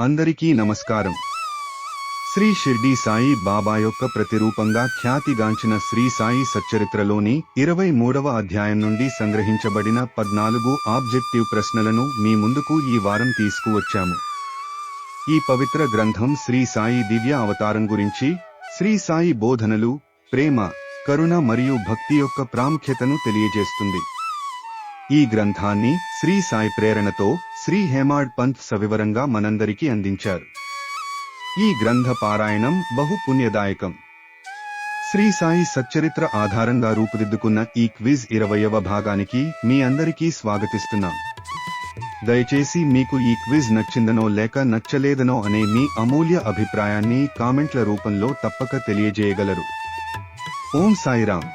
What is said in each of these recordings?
అందరికీ నమస్కారం. శ్రీ షిర్డీ సాయి బాబా యొక్క ప్రతిరూపంగా ఖ్యాతిగాంచిన శ్రీ సాయి సచ్చరిత్రలోని ఇరవై మూడవ అధ్యాయం నుండి సంగ్రహించబడిన పద్నాలుగు ఆబ్జెక్టివ్ ప్రశ్నలను మీ ముందుకు ఈ వారం తీసుకువచ్చాము. ఈ పవిత్ర గ్రంథం శ్రీ సాయి దివ్య అవతారం గురించి శ్రీ సాయి బోధనలు ప్రేమ కరుణ మరియు భక్తి యొక్క ప్రాముఖ్యతను తెలియజేస్తుంది. ఈ గ్రంథాన్ని శ్రీ సాయి ప్రేరణతో శ్రీ హేమాడ్ పంత్ సవివరంగా మనందరికీ అందించారు. ఈ గ్రంథ పారాయణం బహు పుణ్యదాయకం. శ్రీ సాయి సచ్చరిత్ర ఆధారంగా రూపుదిద్దుకున్న ఈ క్విజ్ ఇరవయవ భాగానికి మీ అందరికీ స్వాగతిస్తున్నాం. దయచేసి మీకు ఈ క్విజ్ నచ్చిందనో లేక నచ్చలేదనో అనే మీ అమూల్య అభిప్రాయాన్ని కామెంట్ల రూపంలో తప్పక తెలియజేయగలరు. ఓం సాయిరామ్.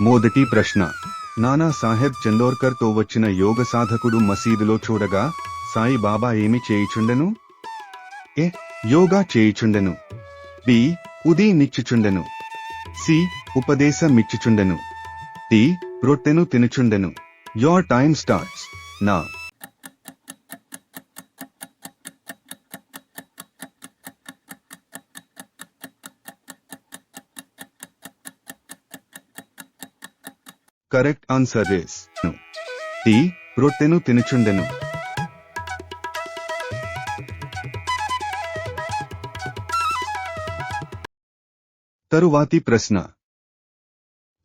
మొదటి ప్రశ్న. నానా సాహెబ్ చందోర్కర్తో వచ్చిన యోగ సాధకుడు మసీదులో చూడగా సాయి బాబా ఏమి చేయుచుండెను? ఏ యోగా చేయుచుండెను. బి ఉదీ నిచ్చుచుండెను. సి ఉపదేశమిచ్చుచుండెను టి రొట్టెను తినుచుండెను. Your time starts. Now correct answer is D రొట్టెను తినుచుండెను. తరువాతి ప్రశ్న.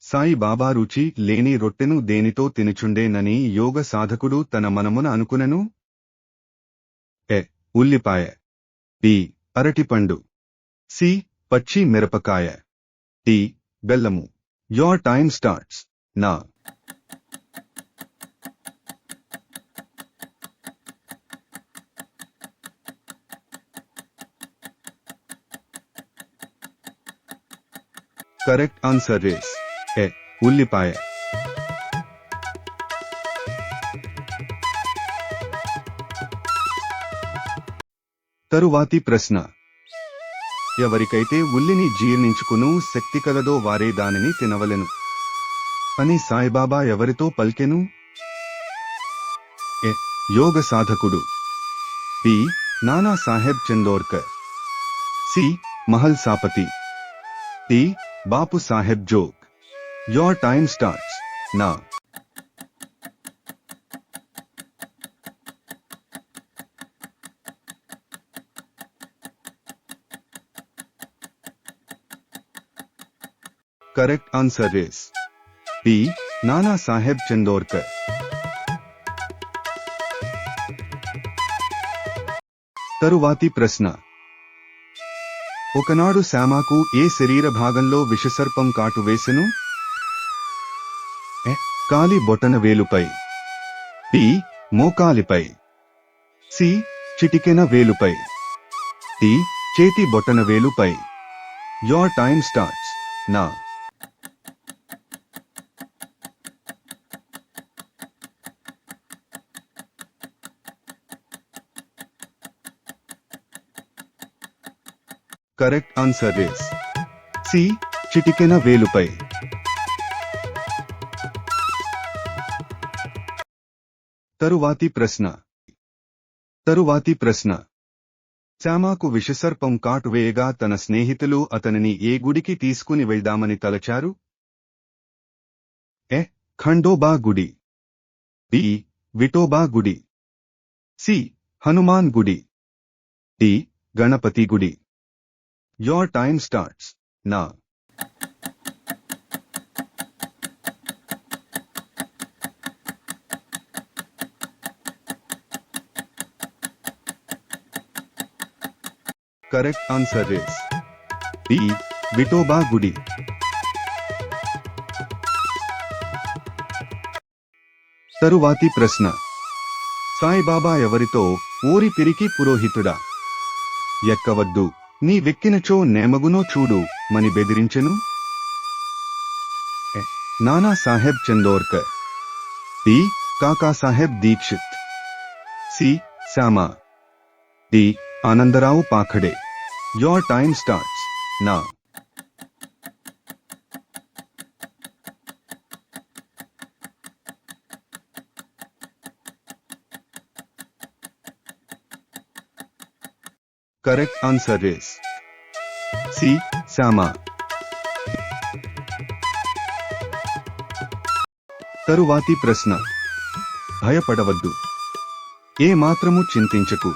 సాయి బాబా రుచి లేని రొట్టెను దేనితో తినుచుండేనని యోగ సాధకుడు తన మనమున అనుకునెను? ఎ ఉల్లిపాయ. బి అరటిపండు. సి పచ్చి మిరపకాయ. టి బెల్లము. Your time starts. Now. Correct answer is A ఉల్లిపాయ. తరువాతి ప్రశ్న. ఎవరికైతే ఉల్లిని జీర్ణించుకును శక్తి కలదో వారే దానిని తినవలెను. అని సాయిబాబా ఎవరితో పల్కెను? ఎ యోగ సాధకుడు. B Nana Saheb Chandorkar. C Mahal Sapati. D Bapu Saheb Jog. Your time starts now. Correct answer is B Nana Saheb Chandorkar. తరువాతి ప్రశ్న. ఒకనాడు శ్యామాకు ఏ శరీర భాగంలో విషసర్పం కాటు వేసెను? కాలి బొటన వేలుపై. పి మోకాలిపై. సి. చిటికెన వేలుపై. టి చేతి బొటన వేలుపై. Your time starts. Now. Correct answer is C చిటికెన వేలుపై. తరువాతి ప్రశ్న. తరువాతి ప్రశ్న. శ్యామాకు విషసర్పం కాటు వేయగా తన స్నేహితులు అతనిని ఏ గుడికి తీసుకుని వెళ్దామని తలచారు? ఎ ఖండోబా గుడి. బి విటోబా గుడి. సి హనుమాన్ గుడి. డి గణపతి గుడి. Your time starts now correct answer is B. Vitoba Gudi. తరువాతి ప్రశ్న సాయిబాబా ఎవరితో ఊరి పిరికి పురోహితుడా ఎక్కవద్దు నీ వెక్కినచో నేమగునో చూడు మని బెదిరించెను? నానా Saheb Chandorkar. B Kaka Saheb Dikshit. C Shyama. D Anandrao Pakhade. Your time starts now. Correct answer is C Shyama తరువాతి ప్రశ్న. భయపడవద్దు. ఏ మాత్రము చింతించకు.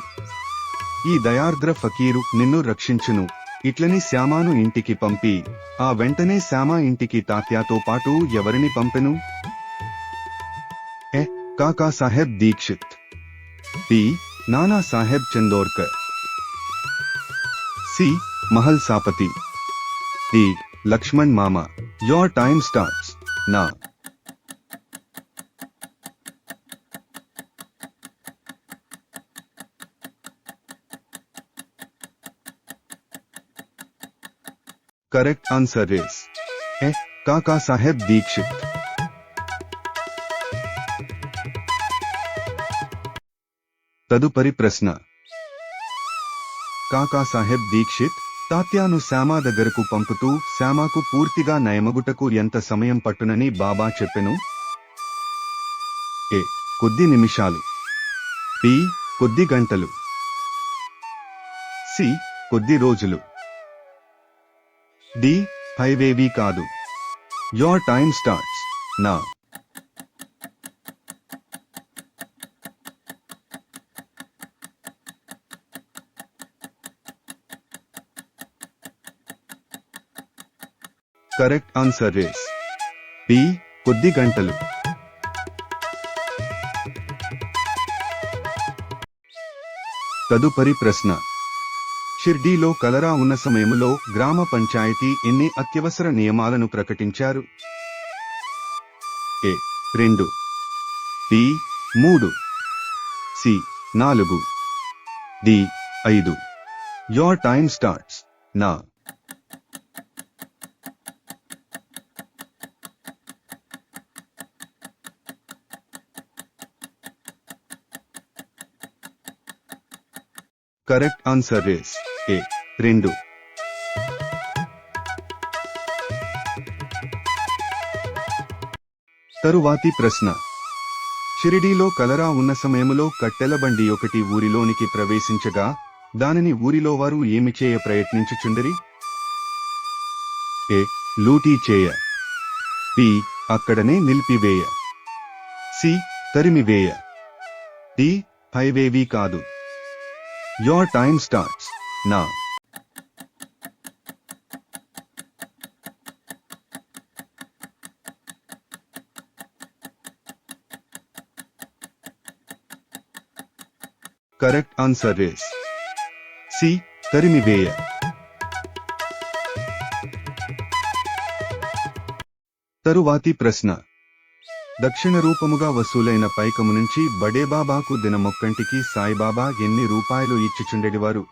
ఈ దయార్ద్ర ఫకీరు నిన్ను రక్షించును. ఇట్లని శ్యామాను ఇంటికి పంపి ఆ వెంటనే శ్యామ ఇంటికి తాత్యాతో పాటు ఎవరిని పంపెను? ఎ కాకా Saheb Dikshit. B Nana Saheb Chandorkar. C Mahal Sapati D Lakshman మామ your time starts now correct answer is A Kaka Saheb Dikshit తదుపరి ప్రశ్న కాకా సాహెబ్ దీక్షిత్ తాత్యాను శ్యామా దగ్గరకు పంపుతూ శ్యామాకు పూర్తిగా నయమగుటకు ఎంత సమయం పట్టునని బాబా చెప్పెను. ఏ కొద్ది నిమిషాలు. పి కొద్ది గంటలు. సి కొద్ది రోజులు. డి హైవేవి కాదు. Your time starts. Now. Correct answer is B కొద్ది గంటలు. తదుపరి ప్రశ్న. షిర్డీలో కలరా ఉన్న సమయంలో గ్రామ పంచాయతీ ఎన్ని అత్యవసర నియమాలను ప్రకటించారు? ఏ రెండు. బి మూడు. సి నాలుగు. డి ఐదు. Your time starts. Now. Correct answer is A. రెండు. తరువాతి ప్రశ్న. షిరిడీలో కలరా ఉన్న సమయములో కట్టెల బండి ఒకటి ఊరిలోనికి ప్రవేశించగా దానిని ఊరిలో వారు ఏమి చేయ ప్రయత్నించుచుండరి? ఏ. లూటీ చేయ. బి. అక్కడనే నిలిపివేయ. సి. తరిమివేయ. డి. హైవేవి కాదు. Your time starts now correct answer is C తరిమివేయ తరువాతి ప్రశ్న దక్షిణ రూపముగా వసూలైన పైకము నుంచి బడేబాబాకు దినమొక్కంటికి సాయిబాబా ఎన్ని రూపాయలు ఇచ్చిచుండెడివారు?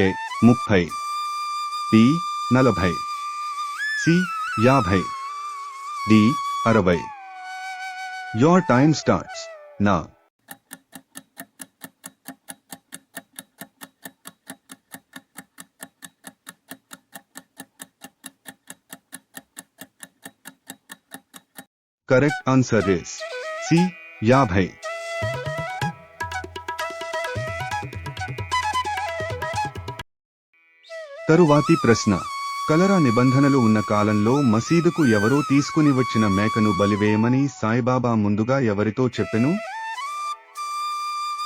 ఏ ముప్పై. బి నలభై. సి యాభై. డి అరవై. Your time starts. Now. Correct answer is C యాభై. తరువాతి ప్రశ్న. కలరా నిబంధనలు ఉన్న కాలంలో మసీదుకు ఎవరో తీసుకుని వచ్చిన మేకను బలివేయమని సాయిబాబా ముందుగా ఎవరితో చెప్పెను?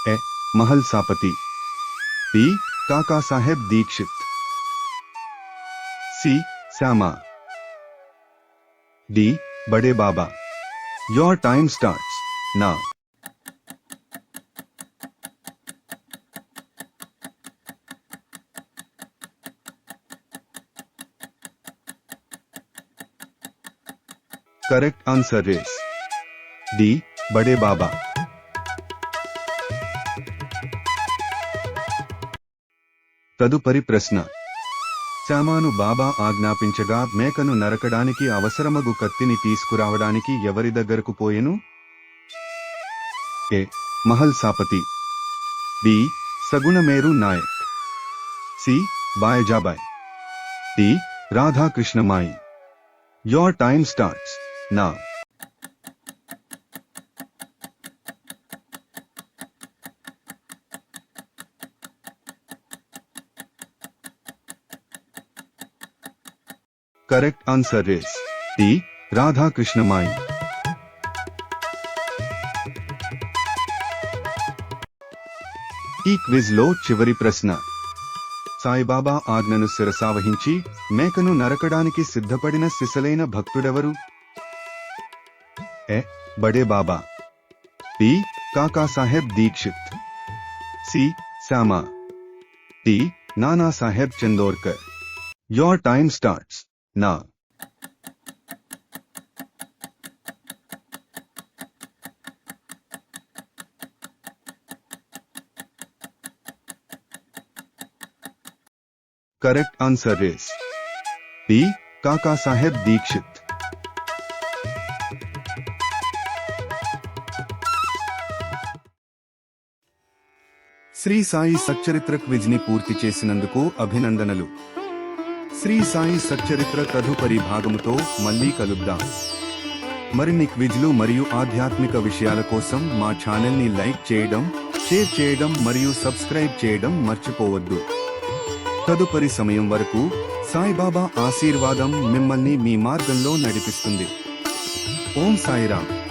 ఎ. Mahal Sapati. B Kaka Saheb Dikshit. C. Shyama. D. Bade Baba your time starts now correct answer is D Bade Baba తదుపరి ప్రశ్న శ్యామాను బాబా ఆజ్ఞాపించగా మేకను నరకడానికి అవసరమగు కత్తిని తీసుకురావడానికి ఎవరి దగ్గరకు పోయెను? A. Mahal Sapati. B. Sagunameru Naik. C. Bayajabai. D. Radhakrishnamai. Your time starts. Now. Correct answer is D Radhakrishnamai ఈ క్విజ్లో చివరి ప్రశ్న. సాయిబాబా ఆజ్ఞను శిరసావహించి మేకను నరకడానికి సిద్ధపడిన సిసలైన భక్తుడెవరు? A. Bade Baba B Kakasaheb Dikshit. C. Shyama. D Nanasaheb Chandorkar. Your time starts now. Correct answer is B Kaka Saheb Dikshit Shri Sai Satcharitra క్విజ్ని పూర్తి చేసినందుకు అభినందనలు. శ్రీ సాయి సచ్చరిత్ర తదుపరి భాగముతో మళ్ళీ కలుద్దాం. మరిన్ని క్విజ్లు మరియు ఆధ్యాత్మిక విషయాల కోసం మా ఛానల్ని లైక్ చేయడం షేర్ చేయడం మరియు సబ్స్క్రైబ్ చేయడం మర్చిపోవద్దు. తదుపరి సమయం వరకు సాయిబాబా ఆశీర్వాదం మిమ్మల్ని మీ మార్గంలో నడిపిస్తుంది. ఓం సాయిరామ్.